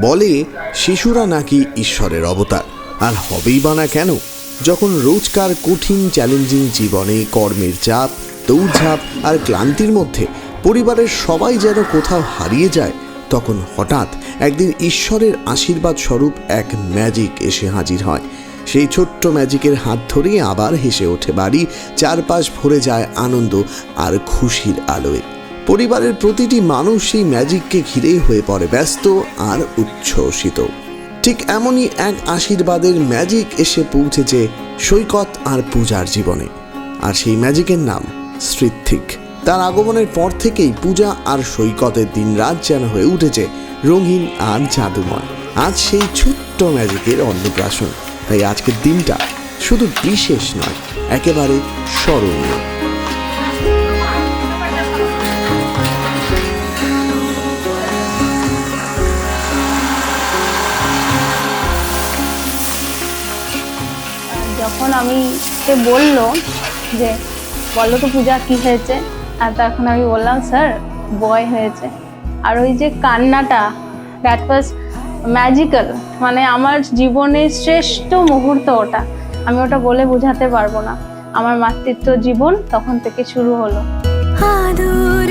বলে, শিশুরা নাকি ঈশ্বরের অবতার। আর হবেই বা না কেন? যখন রোজকার কঠিন চ্যালেঞ্জিং জীবনে কর্মের চাপ, দৌড়ঝাঁপ আর ক্লান্তির মধ্যে পরিবারের সবাই যেন কোথাও হারিয়ে যায়, তখন হঠাৎ একদিন ঈশ্বরের আশীর্বাদ স্বরূপ এক ম্যাজিক এসে হাজির হয়। সেই ছোট্ট ম্যাজিকের হাত ধরেই আবার হেসে ওঠে বাড়ি, চারপাশ ভরে যায় আনন্দ আর খুশির আলোয়। পরিবারের প্রতিটি মানুষ সেই ম্যাজিককে ঘিরেই হয়ে পড়ে ব্যস্ত আর উচ্ছ্বসিত। ঠিক এমনই এক আশীর্বাদের ম্যাজিক এসে পৌঁছেছে সৈকত আর পূজার জীবনে। আর সেই ম্যাজিকের নাম স্ত্রীথিক তার আগমনের পর থেকেই পূজা আর সৈকতের দিন রাত যেন হয়ে উঠেছে রঙিন আর জাদুময়। আজ সেই ছোট্ট ম্যাজিকের অন্নপ্রাশন। তাই আজকের দিনটা শুধু বিশেষ নয়, একেবারে স্মরণীয়। যখন আমি সে বলল যে, বলো তো পূজা, কি হয়েছে? আর তখন আমি বললাম, স্যার বয় হয়েছে। আর ওই যে কান্নাটা দ্যাট ওয়াজ ম্যাজিক্যাল মানে আমার জীবনের শ্রেষ্ঠ মুহূর্ত ওটা। আমি ওটা বলে বোঝাতে পারব না। আমার মাতৃত্ব জীবন তখন থেকে শুরু হলো। আদর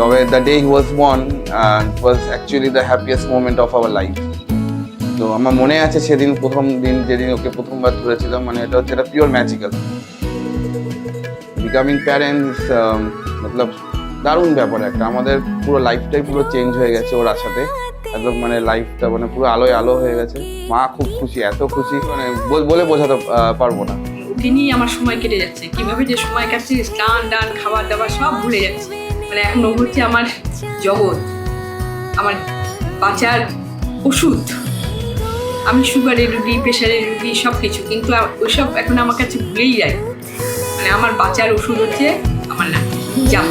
তবে the day he was born was actually the happiest moment of our life তো আমার মনে আছে সেদিন প্রথম দিন, যেদিন ওকে প্রথমবার ধরেছিলাম মানে এটা হচ্ছে এটা পিওর ম্যাজিক্যাল বিকামিং প্যারেন্টস মতলব দারুণ ব্যাপার একটা। আমাদের পুরো লাইফটাই পুরো চেঞ্জ হয়ে গেছে ওর আসাতে একদম মানে লাইফটা মানে পুরো আলোয় আলো হয়ে গেছে। মা খুব খুশি, এত খুশি মানে বল- বোঝাতে পারব না। নিয়ে আমার সময় কেটে যাচ্ছে। কীভাবে যে সময় কাটছে স্নান ডান খাবার দাবার সব ভুলে যাচ্ছে। মানে এখন ও হচ্ছে আমার জগৎ, আমার বাঁচার ওষুধ। আমি সুগারের রুগী প্রেশারের রুগী সব কিছু কিন্তু ওইসব এখন আমার কাছে ভুলেই যায় মানে আমার বাঁচার ওষুধ হচ্ছে আমার না যা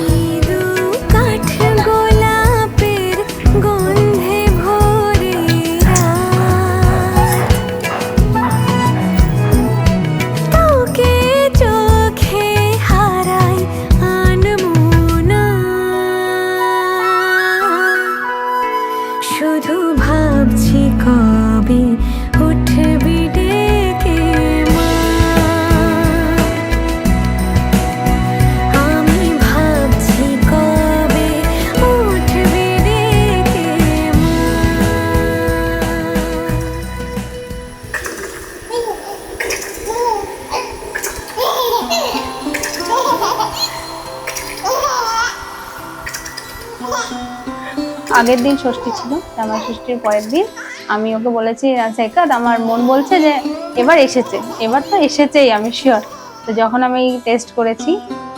আগের দিন ষষ্ঠী ছিল জামাই ষষ্ঠীর পরের দিন আমি ওকে বলেছি সেকাত আমার মন বলছে যে এবার এসেছে, এবার তো এসেছেই, আমি শিওর তো যখন আমি টেস্ট করেছি,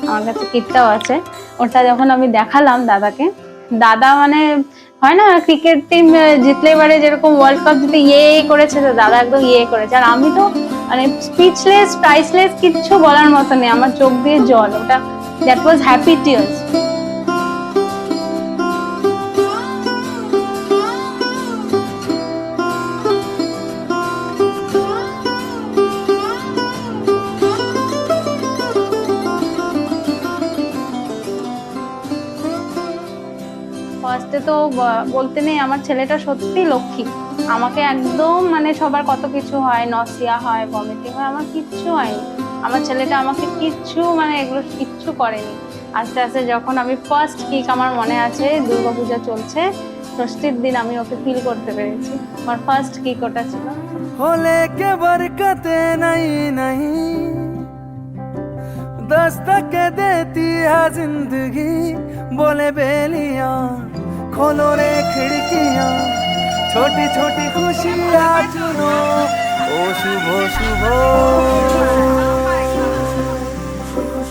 আমার কাছে কিটটাও আছে, ওটা যখন আমি দেখালাম দাদাকে, দাদা মানে হয় না ক্রিকেট টিম জিতলে এবারে যেরকম ওয়ার্ল্ড কাপ জিতে ইয়ে করেছে, তো দাদা একদম ইয়ে করেছে। আর আমি তো মানে স্পিচলেস প্রাইসলেস কিচ্ছু বলার মতো নেই, আমার চোখ দিয়ে জল, ওটা দ্যাট ওয়াজ হ্যাপি টিয়ার্স তো ব- বলতে নেই আমার ছেলেটা সত্যি লক্ষ্মী আমাকে একদম মানে সবার কত কিছু হয় নসিয়া হয় ভমিটিং হয় আমার কিচ্ছু হয়নি আমার ছেলেটা আমাকে কিচ্ছু মানে এগুলো কিচ্ছু করেনি আস্তে আস্তে যখন আমি ফার্স্ট কিক আমার মনে আছে দুর্গাপূজা চলছে ষষ্ঠীর দিন আমি ওকে ফিল করতে পেরেছি আমার ফার্স্ট কিক ওটা ছিল होले के बरकते नहीं नहीं दस्तक देती है जिंदगी बोले बेलियां खोलो रे खिड़कियां छोटी छोटी खुशियाँ चुनो ओ शुभ शुभ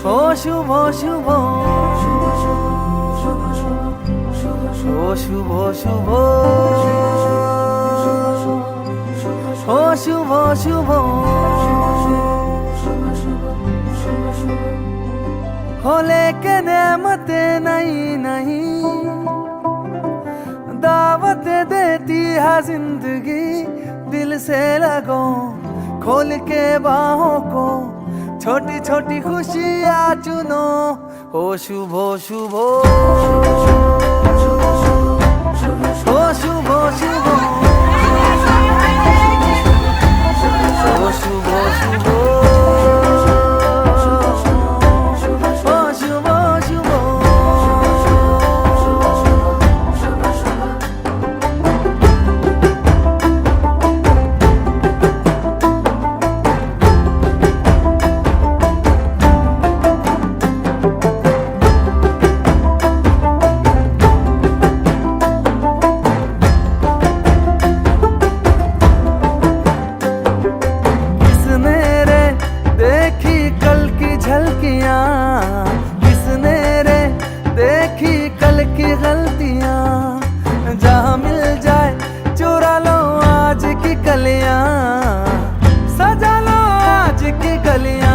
ओ शुभ शुभ ओ शुभ शुभ ओ शुभ शुभ हो लेके नेमते नहीं नहीं दावत देती है जिंदगी दिल से लगो खोल के बाहों को छोटी छोटी खुशियाँ चुनो ओ शुभो शुभो ओ शुभो शुभो की कलियां सजा लो आज की गलियां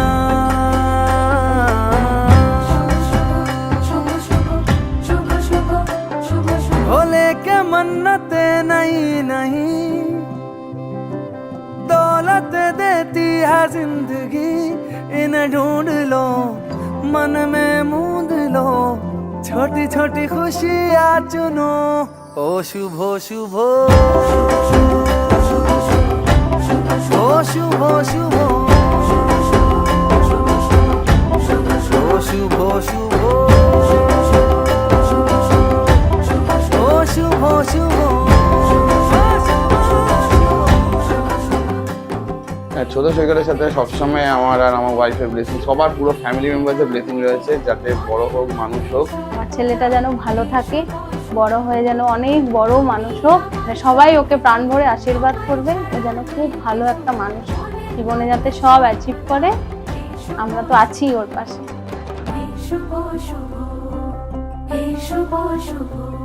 भोले के मन्नते नहीं नहीं दौलत देती है जिंदगी इन्हें ढूंढ लो मन में मूंद लो छोटी छोटी खुशियाँ चुनो ओ शुभो शुभो ছোট সৈকতের সাথে সবসময় আমার আর আমার ওয়াইফের ব্লেসিং সবার পুরো ফ্যামিলি মেম্বার্সের ব্লেসিং রয়েছে যাতে বড় হোক মানুষ হোক। আমার ছেলেটা যেন ভালো থাকে বড় হয়ে যেন অনেক বড় মানুষ হোক মানে সবাই ওকে প্রাণ ভরে আশীর্বাদ করবে ও যেন খুব ভালো একটা মানুষ জীবনে যাতে সব অ্যাচিভ করে আমরা তো আছি ওর পাশে। শুভ শুভ শুভ শুভ